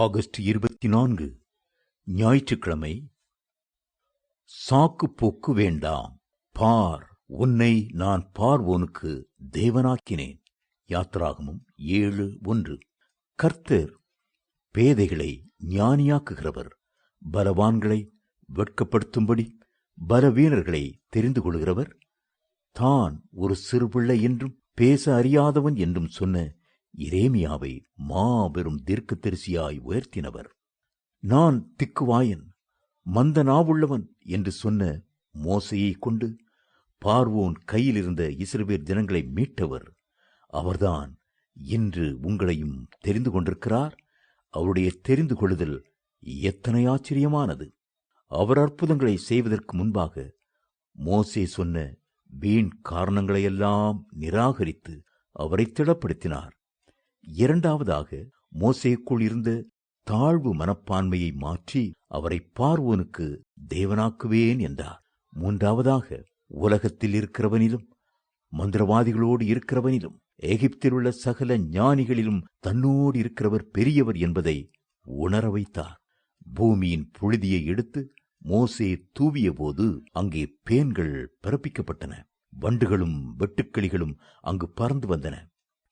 August இருபத்தி நான்கு ஞாயிற்றுக்கிழமை சாக்கு போக்கு வேண்டாம் பார் உன்னை நான் பார்வோனுக்கு தேவனாக்கினேன். யாத்ராகமும் ஏழு ஒன்று. கர்த்தர் பேதைகளை ஞானியாக்குகிறவர் பலவான்களை வெட்கப்படுத்தும்படி பலவீனர்களை தெரிந்து கொள்கிறவர். தான் ஒரு சிறுபிள்ளை என்றும் பேச அறியாதவன் என்றும் சொன்ன இரேமியாவை மாபெரும் தீர்க்கதரிசியாய் உயர்த்தினவர். நான் திக்குவாயன் மந்த நாவுள்ளவன் என்று சொன்ன மோசையைக் கொண்டு பார்வோன் கையில் இருந்த இஸ்ரவேல் ஜனங்களை மீட்டவர். அவர்தான் இன்று உங்களையும் தெரிந்து கொண்டிருக்கிறார். அவருடைய தெரிந்து கொள்ளுதல் எத்தனை ஆச்சரியமானது. அவர் அற்புதங்களை செய்வதற்கு முன்பாக மோசே சொன்ன வீண் காரணங்களையெல்லாம் நிராகரித்து அவரை திடப்படுத்தினார். இரண்டாவதாக மோசேக்குள் இருந்த தாழ்வு மனப்பான்மையை மாற்றி அவரை பார்வோனுக்கு தேவனாக்குவேன் என்றார். மூன்றாவதாக உலகத்தில் இருக்கிறவனிலும் மந்திரவாதிகளோடு இருக்கிறவனிலும் எகிப்தில் உள்ள சகல ஞானிகளிலும் தன்னோடு இருக்கிறவர் பெரியவர் என்பதை உணர வைத்தார். பூமியின் புழுதியை எடுத்து மோசே தூவிய போது அங்கே பேன்கள் பிறப்பிக்கப்பட்டன. வண்டுகளும் வெட்டுக்கிளிகளும் அங்கு பறந்து வந்தன.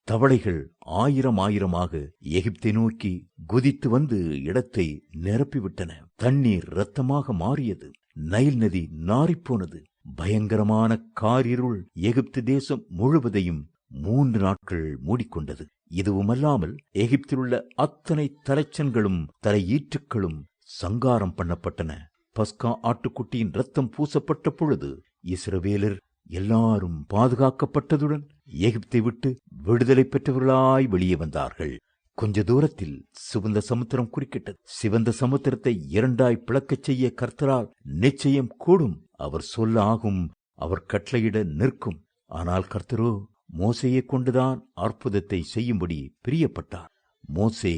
தவளைகள் ஆயிரம் ஆயிரமாக எகிப்தை நோக்கி குதித்து வந்து இடத்தை நிரப்பிவிட்டன. தண்ணீர் இரத்தமாக மாறியது. நைல் நதி நாறிப்போனது பயங்கரமான காரிருள் எகிப்து தேசம் முழுவதையும் மூன்று நாட்கள் மூடிக்கொண்டது. இதுவுமல்லாமல் எகிப்திலுள்ள அத்தனை தலைச்சன்களும் தலையீற்றுக்களும் சங்காரம் பண்ணப்பட்டன. பஸ்கா ஆட்டுக்குட்டியின் ரத்தம் பூசப்பட்ட பொழுது இஸ்ரவேலர் எல்லாரும் பாதுகாக்கப்பட்டதுடன் எகிப்தை விட்டு விடுதலை பெற்றவர்களாய் வெளியே வந்தார்கள். கொஞ்ச தூரத்தில் சிவந்த சமுத்திரம் குறுக்கிட்டது. சிவந்த சமுத்திரத்தை இரண்டாய் பிளக்கச் செய்ய கர்த்தரால் நிச்சயம் கூடும். அவர் சொல்ல ஆகும் அவர் கட்டளையிட நிற்கும். ஆனால் கர்த்தரோ மோசையை கொண்டுதான் அற்புதத்தை செய்யும்படி பிரியப்பட்டார். மோசே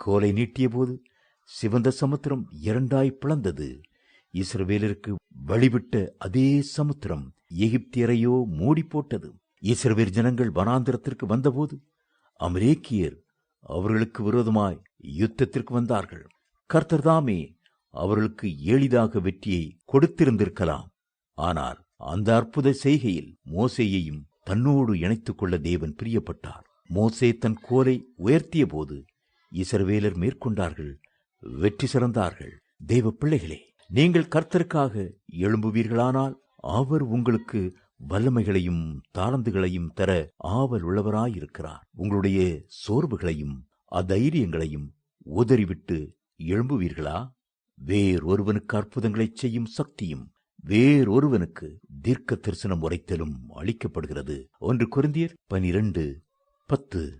கோலை நீட்டியபோது சிவந்த சமுத்திரம் இரண்டாய் பிளந்தது. இஸ்ரவேலருக்கு வழிவிட்ட அதே சமுத்திரம் எகிப்தியரையோ மூடி போட்டது இஸ்ரவேல் ஜனங்கள் வனாந்திரத்திற்கு வந்தபோது அமரேக்கியர் அவர்களுக்கு விரோதமாய் யுத்தத்திற்கு வந்தார்கள். கர்த்தர்தாமே அவர்களுக்கு எளிதாக வெற்றியை கொடுத்திருந்திருக்கலாம். ஆனால் அந்த அற்புத செய்கையில் மோசேயையும் தன்னோடு இணைத்துக் கொள்ள தேவன் பிரியப்பட்டார். மோசே தன் கோலை உயர்த்திய போது இசர்வேலர் மேற்கொண்டார்கள் வெற்றி சிறந்தார்கள். தேவ பிள்ளைகளே நீங்கள் கர்த்தருக்காக எழும்புவீர்களானால் அவர் உங்களுக்கு வல்லமைகளையும் தாளந்துகளையும் தர ஆவல் உள்ளவராயிருக்கிறார். உங்களுடைய சோர்வுகளையும் அதைரியங்களையும் உதறிவிட்டு எழும்புவீர்களா? வேறொருவனுக்கு அற்புதங்களைச் செய்யும் சக்தியும் வேறொருவனுக்கு தீர்க்க தரிசனம் உரைத்தலும் அளிக்கப்படுகிறது. ஒன்று குருந்தியர் பனிரெண்டு பத்து.